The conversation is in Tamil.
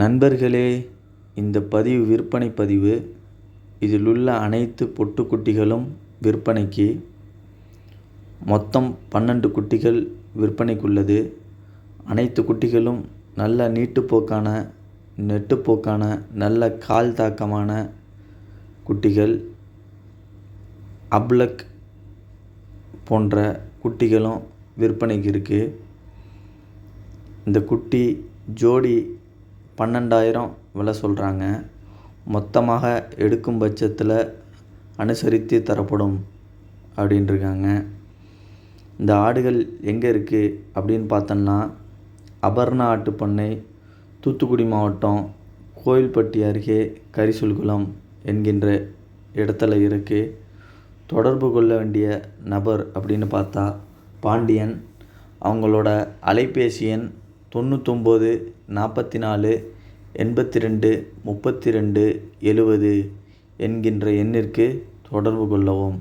நண்பர்களே இந்த பதிவு விற்பனை பதிவு. இதில் உள்ள அனைத்து பொட்டுக்குட்டிகளும் விற்பனைக்கு. மொத்தம் பன்னெண்டு குட்டிகள் விற்பனைக்குள்ளது. அனைத்து குட்டிகளும் நல்ல நீட்டுப்போக்கான நெட்டுப்போக்கான நல்ல கால் தாக்கமான குட்டிகள். அப்லக் போன்ற குட்டிகளும் விற்பனைக்கு இருக்குது இந்த குட்டி ஜோடி பன்னெண்டாயிரம் விலை சொல்கிறாங்க மொத்தமாக எடுக்கும் பட்சத்தில் அனுசரித்து தரப்படும் அப்படின்ருக்காங்க இந்த ஆடுகள் எங்கே இருக்குது அப்படின்னு பார்த்தோன்னா அபர்ணா ஆட்டுப்பண்ணை தூத்துக்குடி மாவட்டம் கோயில்பட்டி அருகே கரிசுல்குளம் என்கின்ற இடத்துல இருக்குது தொடர்பு கொள்ள வேண்டிய நபர் அப்படின்னு பார்த்தா பாண்டியன். அவங்களோட அலைபேசி எண் தொண்ணூத்தொம்பது நாற்பத்தி நாலு எண்பத்தி ரெண்டு முப்பத்தி ரெண்டு எழுவது என்கின்ற எண்ணிற்கு தொடர்பு கொள்ளவும்.